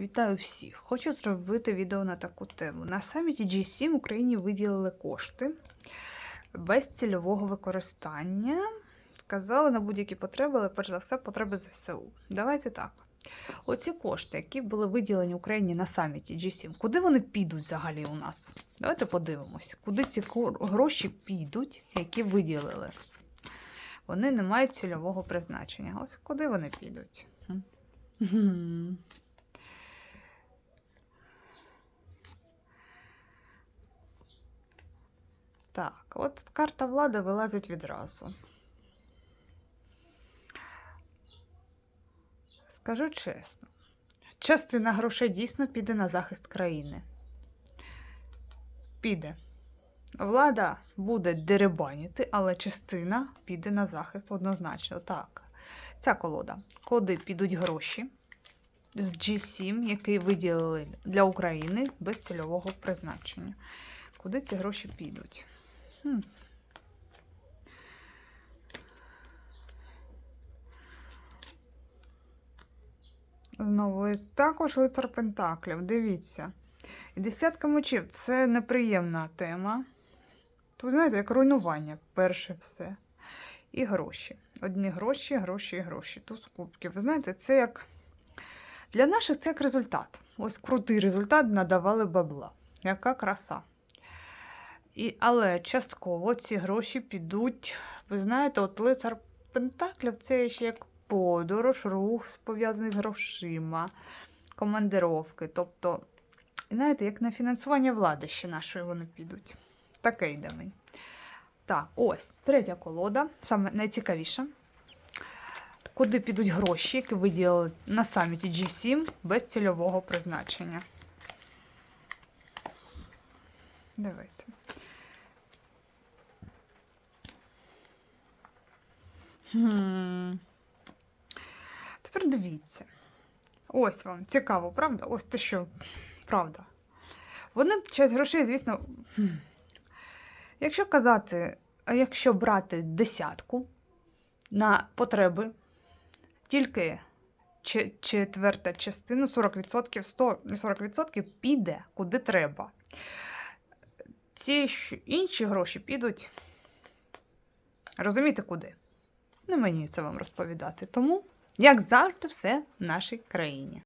Вітаю всіх! Хочу зробити відео на таку тему. На саміті G7 Україні виділили кошти без цільового використання. Сказали на будь-які потреби, але перш за все потреби ЗСУ. Давайте так. Оці кошти, які були виділені Україні на саміті G7, куди вони підуть взагалі у нас? Давайте подивимось, куди ці гроші підуть, які виділили. Вони не мають цільового призначення. Ось куди вони підуть? Так, от карта влади вилазить відразу. Скажу чесно, частина грошей дійсно піде на захист країни. Піде. Влада буде деребаніти, але частина піде на захист однозначно. Так. Ця колода. Куди підуть гроші з G7, який виділили для України без цільового призначення. Куди ці гроші підуть? Знову ли- також лицар Пентаклів. Дивіться. І десятка мечів це неприємна тема. Тут, знаєте, як руйнування, перше все. І гроші. Одні гроші, гроші і гроші. Туз кубків. Ви знаєте, це як. Для наших це як результат. Ось крутий результат надавали бабла. Яка краса. І, але частково ці гроші підуть. Ви знаєте, от лицар Пентаклів це ще як подорож, рух пов'язаний з грошима, командировки. Тобто, знаєте, як на фінансування влади ще нашої вони підуть. Таке йде мені. Так, ось третя колода, саме найцікавіша. Куди підуть гроші, які виділили на саміті G7 без цільового призначення? Дивися. Тепер дивіться. Ось вам цікаво, правда? Ось те що, правда. Вони часть грошей, звісно. Якщо казати, а якщо брати десятку на потреби, тільки четверта частина, 40%, 100, не 40% піде куди треба. Ці інші гроші підуть. Розумієте, куди? Не мені це вам розповідати. Тому, як завжди, все в нашій країні.